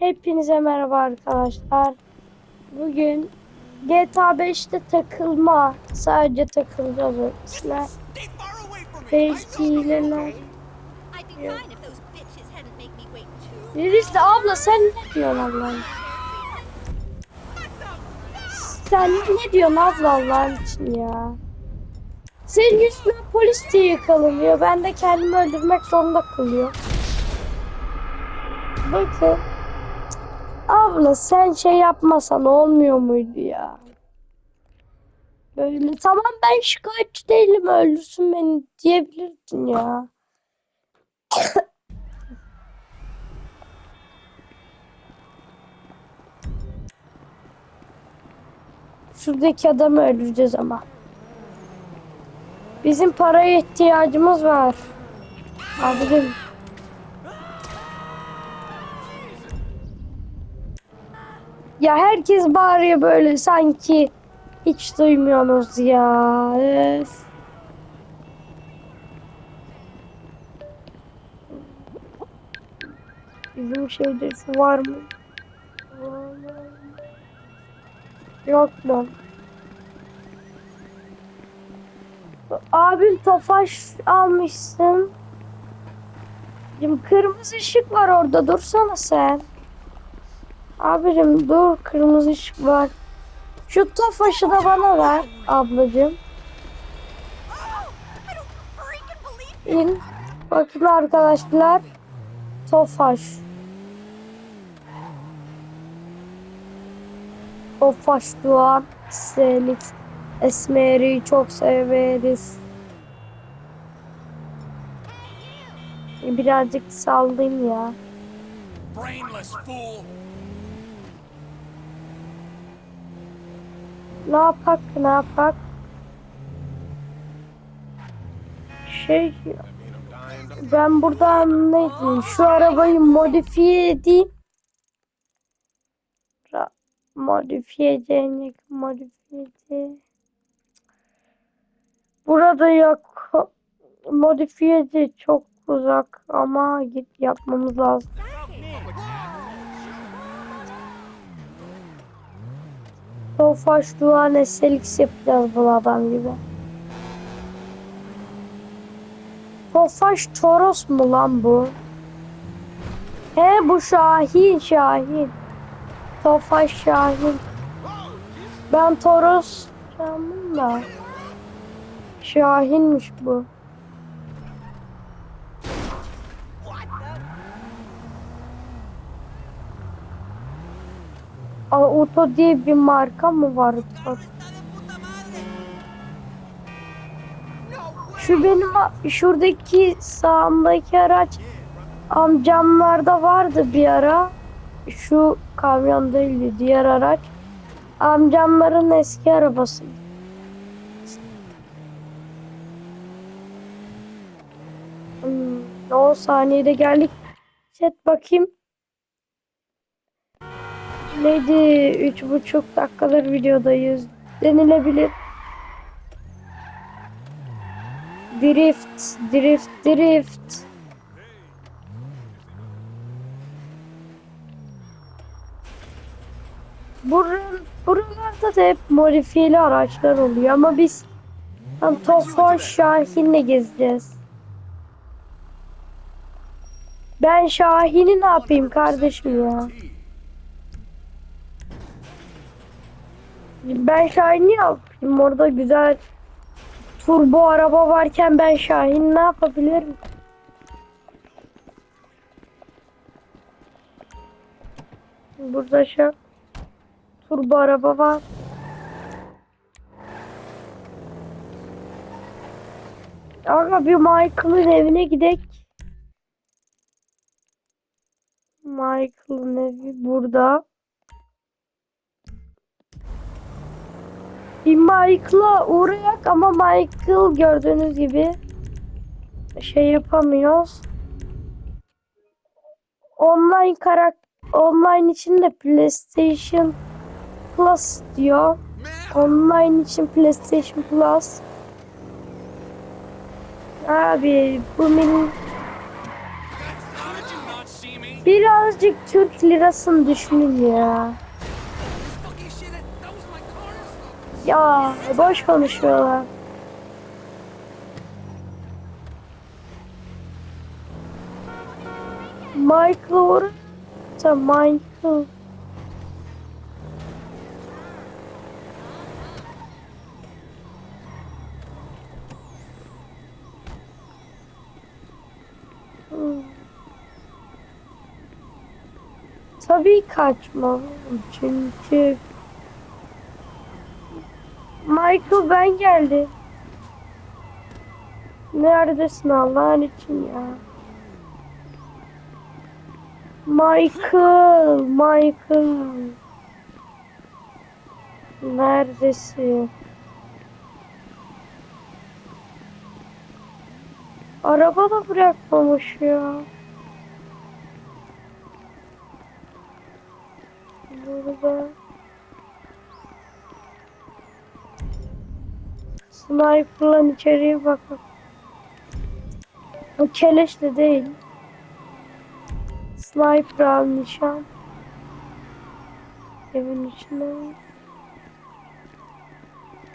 Hepinize merhaba arkadaşlar. Bugün GTA 5'te takılma. Sadece takılacağız öylesine. Belki hileler. Birisi de abla sen ne diyorsun Allah'ın? Sen ne diyorsun abla Allah'ın için ya? Senin yüzünden polis diye yakalanıyor. Ben de kendimi öldürmek zorunda kalıyor. Bakın. Abla sen şey yapmasan olmuyor muydu ya? Böyle tamam ben şikayetçi değilim öldürsün beni diyebilirdin ya. Şuradaki adamı öldüreceğiz ama. Bizim paraya ihtiyacımız var. Abicim. Ya herkes bağırıyor böyle sanki hiç duymuyorsunuz ya. Öf. Bizim şeyde şu var mı? Yok mu? Abim tofaş almışsın. Abicim kırmızı ışık var orada dursana sen. Abicim dur kırmızı ışık var. Şu tofaşı da bana ver believe İn. Bakın arkadaşlar. Tofaş. Tofaş Doğan. Selik. Esmer'i çok severiz. Birazcık sallayayım ya. Brainless fool. Ne yapak ne yapak? Şey ben buradan ne diyeyim? Şu arabayı modifiye edeyim. Ra- Modifiye edecek, modifiye edecek. Burada yok. Modifiye de çok uzak ama git yapmamız lazım. Tofaş Doğan Eselix yapacağız bu adam gibi. Tofaş Toros mu lan bu? He bu Şahin Şahin. Tofaş Şahin. Ben Toros sandım da. Şahinmiş bu. Auto diye bir marka mı var? Şu benim şuradaki sağımdaki araç amcamlarda vardı bir ara. Şu kamyon değildi diğer araç. Amcamların eski arabası. Hmm, 10 saniyede geldik. Set bakayım. Neydi? Üç buçuk dakikadır videodayız. Denilebilir. Drift, drift, drift. Buranın, buralarda da hep modifiyeli araçlar oluyor ama biz tam Tofaş Şahin'le gezeceğiz. Ben Şahin'i ne yapayım kardeşim ya? Ben Şahin'i yapayım. Orada güzel turbo araba varken ben Şahin ne yapabilirim? Burada şu turbo araba var. Aga bir Michael'ın evine gidek. Michael'ın evi burada. Bir Michael'a uğrayak ama Michael gördüğünüz gibi şey yapamıyoruz. Online karak online için de PlayStation Plus diyor. Online için PlayStation Plus. Abi bu me? Birazcık Türk lirasını düşünün ya. Ya boş konuşuyorlar. Michael orada Michael. Hmm. Tabii kaçmam çünkü Michael ben geldi. Neredesin Allah'ın için ya? Michael, Michael. Neredesin? Araba da bırakmamış ya. Burada. Sniper'la içeriye bakın. O keleş de değil. Sniper al nişan. Evin içine.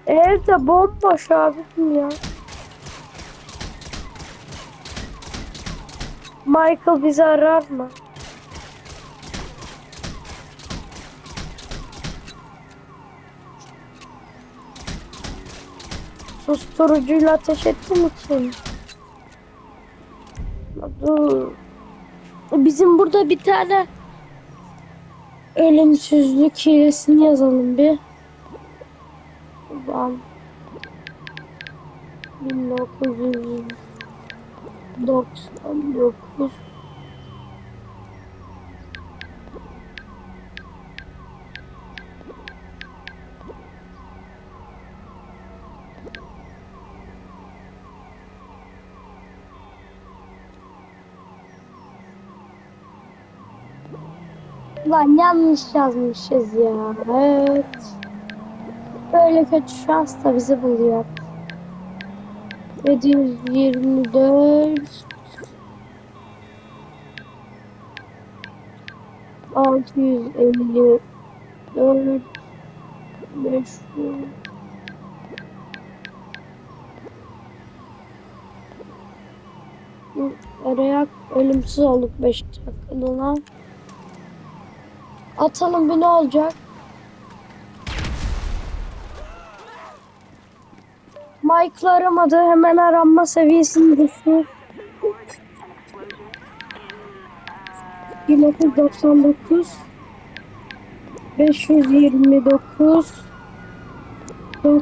Evde bomboş abim ya. Michael bizi arar mı? Susturucuyla ateş ettim için. Dur. Bizim burada bir tane ölümsüzlük hilesini yazalım bir. Ulan. 1999 Lan yanlış yazmışız ya. Evet. Böyle kötü şans da bizi buluyor. 724 654 500 Hı, Araya ölümsüz olduk 5 dakikada lan. Atalım bir ne olacak? Michael aramadı. Hemen aranma seviyesini düşür. 1999 529 Dok-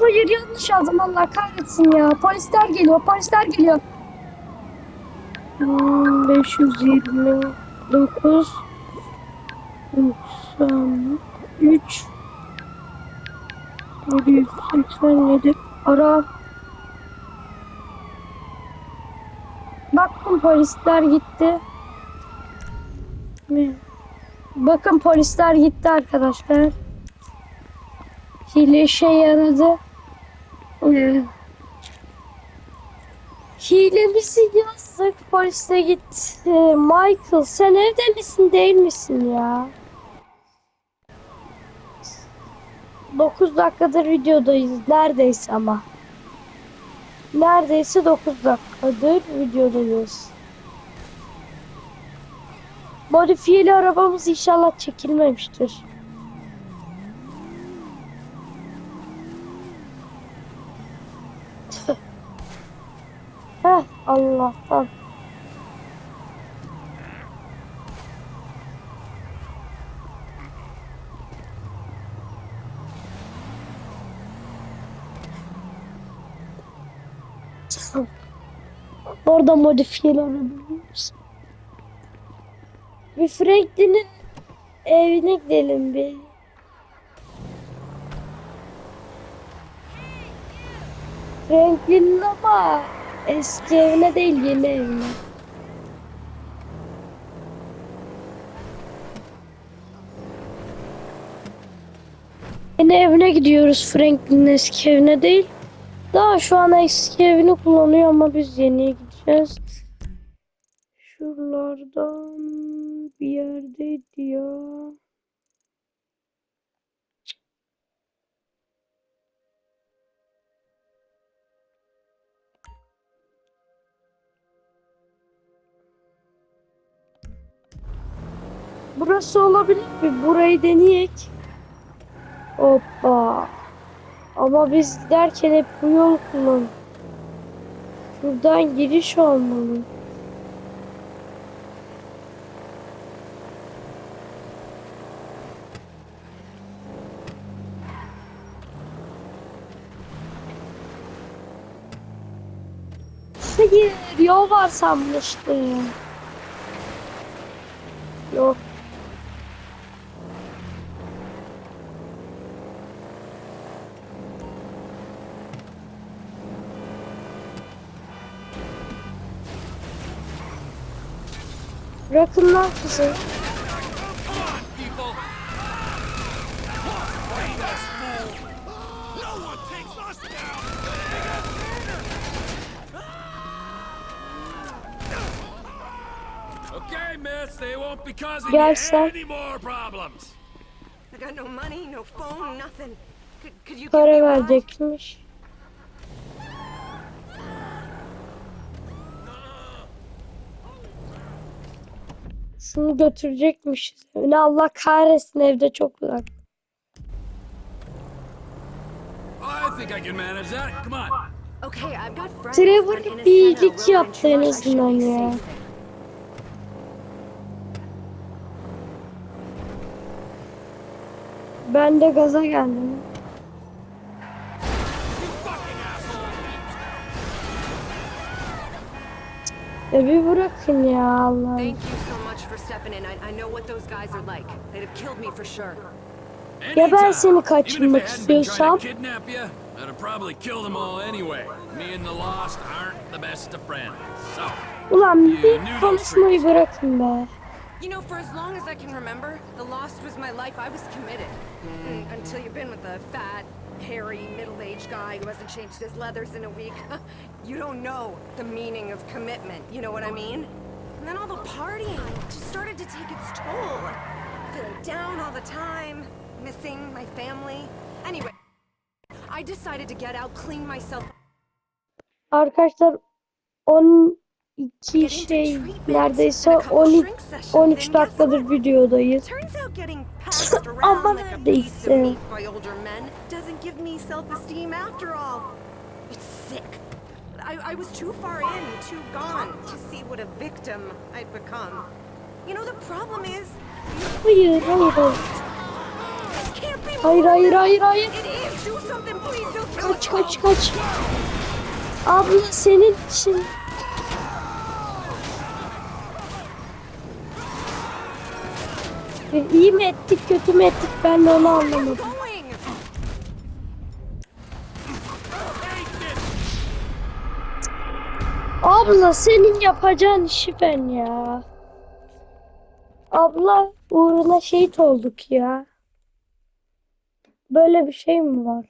Hayır yanlış yazdım Allah kahretsin ya. Polisler geliyor, polisler geliyor. Hmm, 529 93 787 ara Bakın polisler gitti. Bakın polisler gitti arkadaşlar. Hile işe yaradı. Ee, Hilemizi yazdık. Polise gitti. Michael sen evde misin değil misin ya? 9 dakikadır videodayız. Neredeyse ama. Neredeyse 9 dakikadır videodayız. Modifiyeli arabamız inşallah çekilmemiştir. Heh Allah'tan. Orada modifiyeli arabamız. Bir Franklin'in evine gidelim bir. Franklin'in ama eski evine değil yeni evine. Yeni evine gidiyoruz Franklin'in eski evine değil. Daha şu an eski evini kullanıyor ama biz yeniye gideceğiz. Şuralardan bir yerdeydi ya. Burası olabilir mi? Burayı deneyek. Hoppa. Ama biz derken hep bu yol kullan. Buradan giriş olmalı. Hayır, yol var sanmıştım. Yok. Nothing. Could, could you give Para me a ride? verecekmiş. Şunu götürecekmiş. Ne Allah kahretsin evde çok uzak. I think I can manage that. Come on. Okay, I've got friends. Trevor bir iyilik yaptı en azından ya. Ben de gaza geldim. Ya bir bırakın ya Allah. Thank you so much for stepping in. I, I know what those guys are like. They'd have killed me for sure. Ya ben Anytime. seni Even if they kaçırmak hadn't been trying istiyorsam kidnap you, I'd have probably killed them all anyway. Me and the Lost aren't the best of friends. So, ulan You bir knew those konuşmayı tricks. bırakın be. You know, for as long as I can remember, the Lost was my life. I was committed. Mm, until you've been with a fat, hairy, middle-aged guy who hasn't changed his leathers in a week. you don't know the meaning of commitment. You know what I mean? And then all the partying just started to take its toll. Feeling down all the time, missing my family. Anyway, I decided to get out, clean myself. Arkadaşlar 12 şey neredeyse 13 dakikadır videodayız. Ama neredeyse. I, I was too far in, too gone to see what a victim I'd become. You know, the problem is, Hayır hayır hayır. Hayır hayır hayır hayır. Kaç kaç kaç. Abla senin için. E, İyi mi ettik kötü mü ettik ben de onu anlamadım. Abla senin yapacağın işi ben ya. Abla uğruna şehit olduk ya. Böyle bir şey mi var?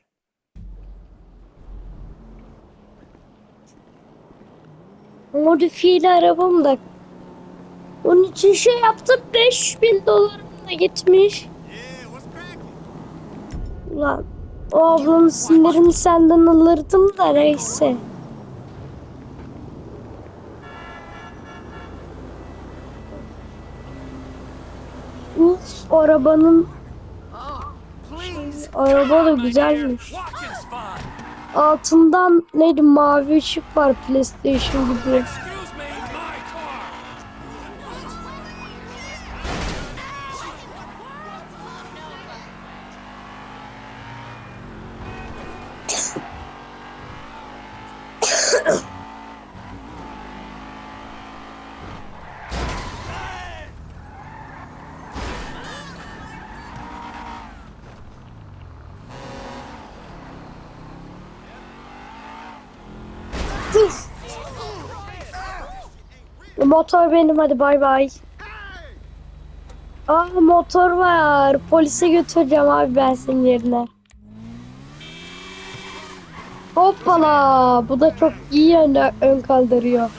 Modifiyeli arabam da. Onun için şey yaptım 5000 dolarım da gitmiş. Ulan o ablanın sinirini senden alırdım da neyse. Uf arabanın araba da güzelmiş. Altından neydi mavi ışık var PlayStation gibi. Motor benim hadi bay bay. Aa motor var. Polise götüreceğim abi ben senin yerine. Hoppala. Bu da çok iyi ön, ön kaldırıyor.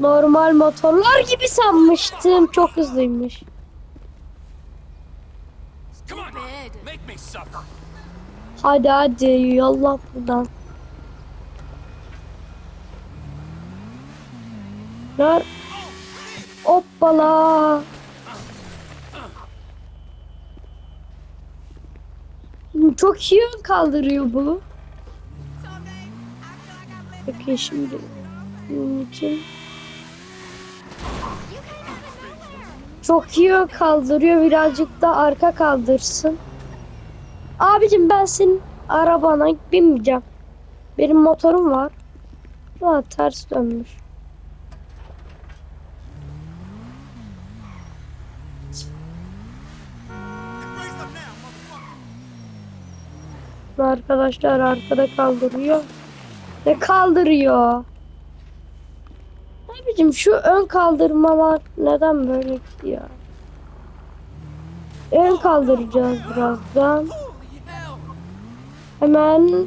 Normal motorlar gibi sanmıştım. Çok hızlıymış. Hadi hadi yallah buradan. Ner? Hoppala. Çok iyi ön kaldırıyor bu. Peki şimdi bunun çok iyi ön kaldırıyor birazcık da arka kaldırsın. Abicim ben senin arabana binmeyeceğim. Benim motorum var. Aa, ters dönmüş. Arkadaşlar arkada kaldırıyor. Ne kaldırıyor? Abicim şu ön kaldırmalar neden böyle gidiyor? Ön kaldıracağız birazdan. Hemen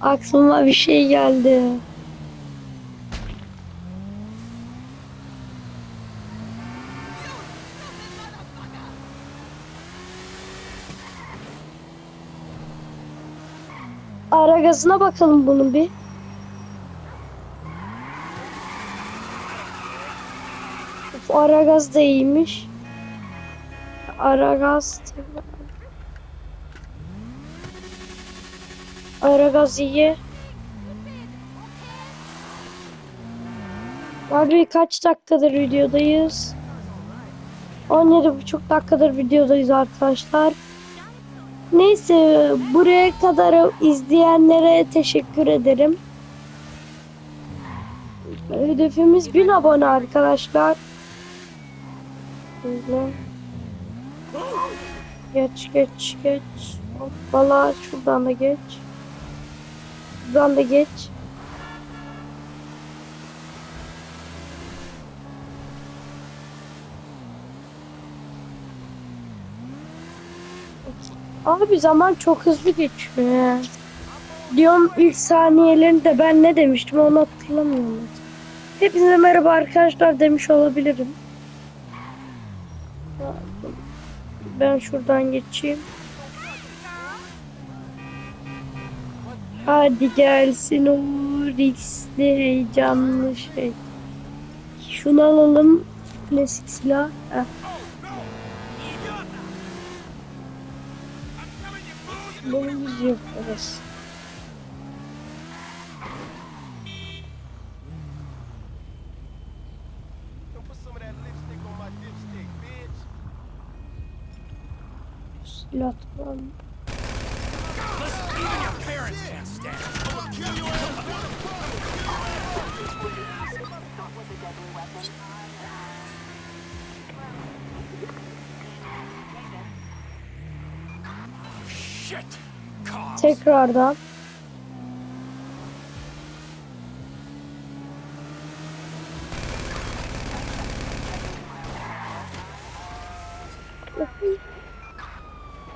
aklıma bir şey geldi. Ara gazına bakalım bunun bir. Of, ara gaz da iyiymiş. Ara gaz. Ara gaz iyi. Abi kaç dakikadır videodayız? 17,5 dakikadır videodayız arkadaşlar. Neyse buraya kadar izleyenlere teşekkür ederim. Hedefimiz 1000 abone arkadaşlar. Geç geç geç. Hoppala şuradan da geç. Şuradan da geç. Abi zaman çok hızlı geçiyor ya. Diyorum ilk saniyelerinde ben ne demiştim onu hatırlamıyorum. Hepinize merhaba arkadaşlar demiş olabilirim. Ben şuradan geçeyim. Hadi gelsin o riskli heyecanlı şey. Şunu alalım. Klasik silah. Heh. Bunu yaparız. Don't put Tekrardan.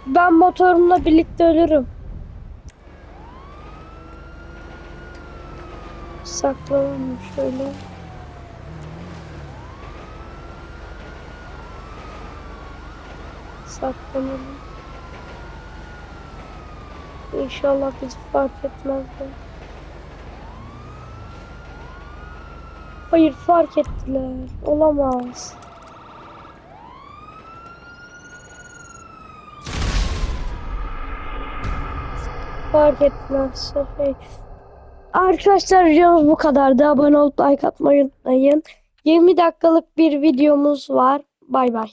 Ben motorumla birlikte ölürüm. Saklanalım şöyle. Saklanalım. İnşallah bizi fark etmezler. Hayır fark ettiler. Olamaz. Fark etmezse hey. Arkadaşlar videomuz bu kadardı. Abone olup like atmayı unutmayın. 20 dakikalık bir videomuz var. Bay bay.